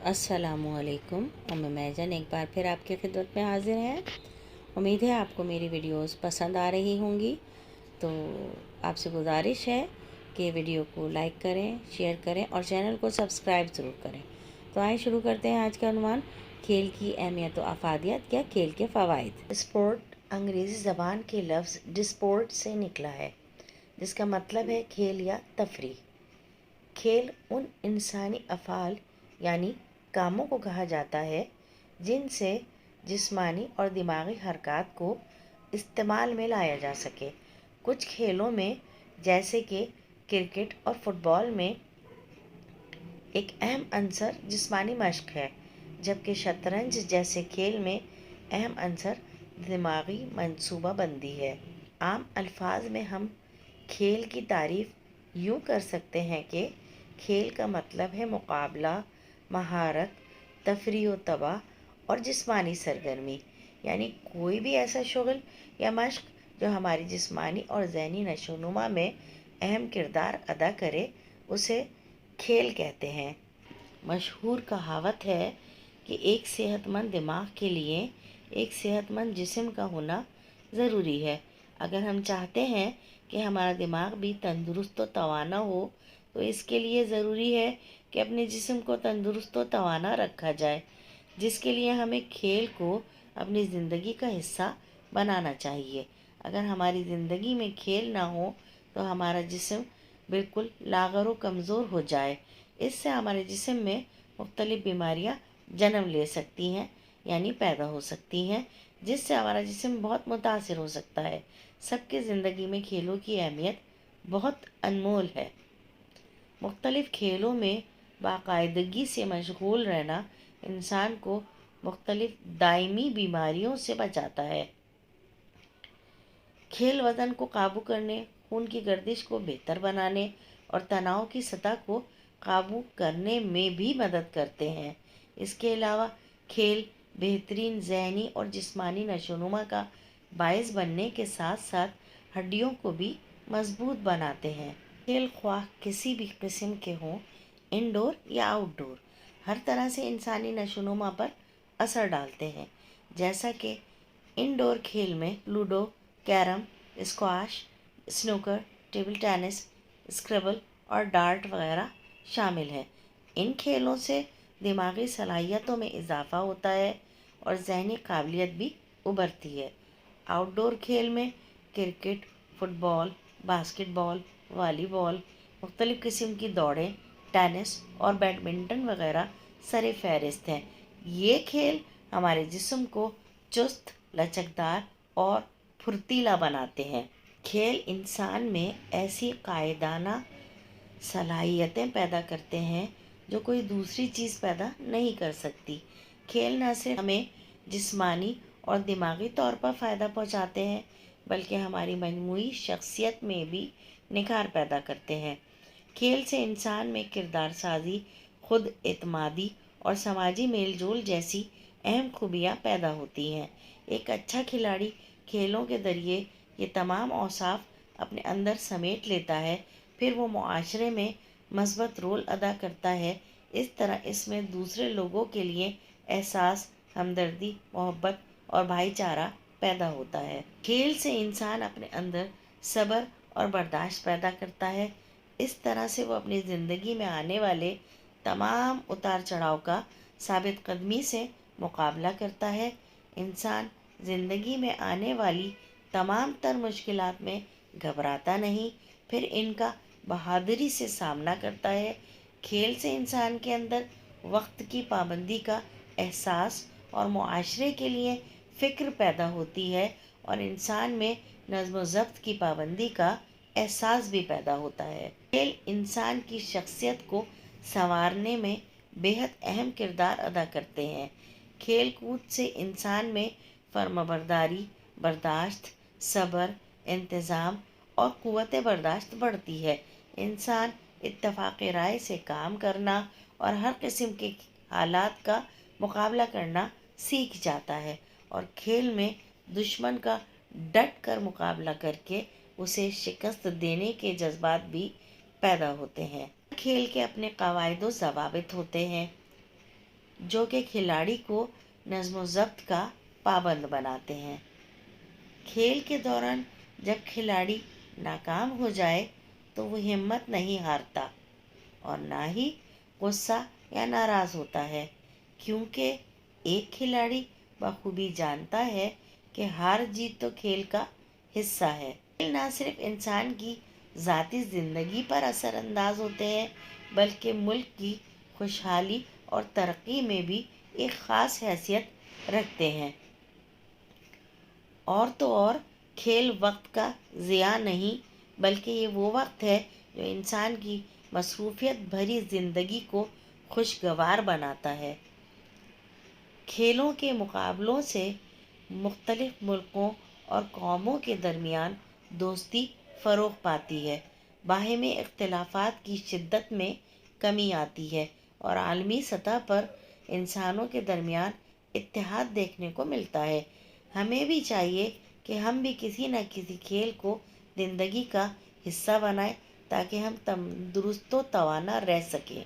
असलकुम उम्म मैजन एक बार फिर आपकी खिदमत में हाजिर हैं। उम्मीद है आपको मेरी वीडियोस पसंद आ रही होंगी। तो आपसे गुजारिश है कि वीडियो को लाइक करें, शेयर करें और चैनल को सब्सक्राइब ज़रूर करें। तो आए शुरू करते हैं आज का अनुमान, खेल की अहमियत व अफादियत या खेल के फ़वाद स्पोर्ट अंग्रेज़ी ज़बान के लफ्ज़ डिस्पोर्ट से निकला है, जिसका मतलब है खेल या तफरी। खेल उन इंसानी अफ़ाल, यानी कामों को कहा जाता है, जिनसे जिस्मानी और दिमागी हरकत को इस्तेमाल में लाया जा सके। कुछ खेलों में, जैसे कि क्रिकेट और फुटबॉल में, एक अहम अंसर जिस्मानी मश्क है, जबकि शतरंज जैसे खेल में अहम अंसर दिमागी मनसूबा बंदी है। आम अल्फाज में हम खेल की तारीफ़ यूँ कर सकते हैं कि खेल का मतलब है मुकाबला महारत तफरी व तबाह और जिस्मानी सरगर्मी। यानी कोई भी ऐसा शगल या मश्क जो हमारी जिस्मानी और जहनी नशोनुमा में अहम किरदार अदा करे, उसे खेल कहते हैं। मशहूर कहावत है कि एक सेहतमंद दिमाग के लिए एक सेहतमंद जिस्म का होना ज़रूरी है। अगर हम चाहते हैं कि हमारा दिमाग भी तंदुरुस्त व तवाना हो तो इसके लिए ज़रूरी है कि अपने जिस्म को तंदुरुस्त व तवाना रखा जाए, जिसके लिए हमें खेल को अपनी ज़िंदगी का हिस्सा बनाना चाहिए। अगर हमारी ज़िंदगी में खेल ना हो तो हमारा जिस्म बिल्कुल लागर व कमज़ोर हो जाए। इससे हमारे जिस्म में मुख्तलिफ़ बीमारियाँ जन्म ले सकती हैं, यानी पैदा हो सकती हैं, जिससे हमारा जिस्म बहुत मुतासर हो सकता है। सबके ज़िंदगी में खेलों की अहमियत बहुत अनमोल है। मुख्तलिफ़ खेलों में बाकायदगी से मशगूल रहना इंसान को मुख्तलिफ़ दायमी बीमारियों से बचाता है। खेल वज़न को काबू करने, खून की गर्दिश को बेहतर बनाने और तनाव की सतह को काबू करने में भी मदद करते हैं। इसके अलावा खेल बेहतरीन जहनी और जिस्मानी नशोनुमा का बायस बनने के साथ साथ हड्डियों को भी मज़बूत बनाते हैं। खेल ख्वाह किसी भी किस्म के हों इंडोर या आउटडोर हर तरह से इंसानी नशोनुमा पर असर डालते हैं। जैसा कि इंडोर खेल में ludo, carrom squash snooker table tennis scrabble और डार्ट वगैरह शामिल हैं। इन खेलों से दिमागी सलाहियतों में इजाफ़ा होता है और जहनी काबिलियत भी उभरती है। आउटडोर खेल में क्रिकेट फुटबॉल बास्केटबॉल वॉलीबॉल, मुख्तलिफ़ किस्म की दौड़ें, टेनिस और बैडमिंटन वगैरह सर फहरिस्त हैं। ये खेल हमारे जिस्म को चुस्त, लचकदार और फुर्तीला बनाते हैं। खेल इंसान में ऐसी कायदाना सलाहियतें पैदा करते हैं जो कोई दूसरी चीज़ पैदा नहीं कर सकती। खेल न सिर्फ़ हमें जिस्मानी और दिमागी तौर पर फ़ायदा पहुंचाते हैं बल्कि हमारी मजमू शख्सियत में भी निखार पैदा करते हैं। खेल से इंसान में किरदार साजी, खुद एतमादी और समाजी मेल जोल जैसी अहम खूबियाँ पैदा होती हैं। एक अच्छा खिलाड़ी खेलों के ज़रिए ये तमाम औसाफ अपने अंदर समेट लेता है, फिर वो माशरे में मस्बत रोल अदा करता है। इस तरह इसमें दूसरे लोगों के लिए एहसास, हमदर्दी, मोहब्बत और भाईचारा पैदा होता है। खेल से इंसान अपने अंदर सब्र और बर्दाश्त पैदा करता है। इस तरह से वो अपनी ज़िंदगी में आने वाले तमाम उतार चढ़ाव का साबित कदमी से मुकाबला करता है। इंसान ज़िंदगी में आने वाली तमाम तर मुश्किल में घबराता नहीं, फिर इनका बहादुरी से सामना करता है। खेल से इंसान के अंदर वक्त की पाबंदी का एहसास और मुआशरे के लिए फ़िक्र पैदा होती है और इंसान में नज़म ज़ब्त की पाबंदी का एहसास भी पैदा होता है। खेल इंसान की शख्सियत को संवारने में बेहद अहम किरदार अदा करते हैं। खेल कूद से इंसान में फर्माबरदारी, बर्दाश्त, सब्र, इंतज़ाम और क़वत बर्दाश्त बढ़ती है। इंसान इत्तफाक़ राय से काम करना और हर किस्म के हालात का मुकाबला करना सीख जाता है। और खेल में दुश्मन का डट कर मुकाबला करके उसे शिकस्त देने के जज्बात भी पैदा होते हैं। खेल के अपने कवायद जवाबित होते हैं, जो कि खिलाड़ी को नज़्म ज़ब्त का पाबंद बनाते हैं। खेल के दौरान जब खिलाड़ी नाकाम हो जाए तो वो हिम्मत नहीं हारता और ना ही गुस्सा या नाराज़ होता है, क्योंकि एक खिलाड़ी बखूबी जानता है कि हार जीत तो खेल का हिस्सा है। खेल ना सिर्फ़ इंसान की ज़ाती ज़िंदगी पर असरअंदाज होते हैं, बल्कि मुल्क की खुशहाली और तरक्की में भी एक ख़ास हैसियत रखते हैं। और तो और, खेल वक्त का ज़िया नहीं, बल्कि ये वो वक्त है जो इंसान की मसरूफियत भरी ज़िंदगी को खुशगवार बनाता है। खेलों के मुकाबलों से मुख्तलिफ़ मुल्कों और कौमों के दरमियान दोस्ती फ़रोग पाती है। बाहमी इख्तलाफात की शिद्दत में कमी आती है और आलमी सतह पर इंसानों के दरमियान इत्तेहाद देखने को मिलता है। हमें भी चाहिए कि हम भी किसी न किसी खेल को ज़िंदगी का हिस्सा बनाएँ ताकि हम तंदुरुस्त तवाना रह सकें।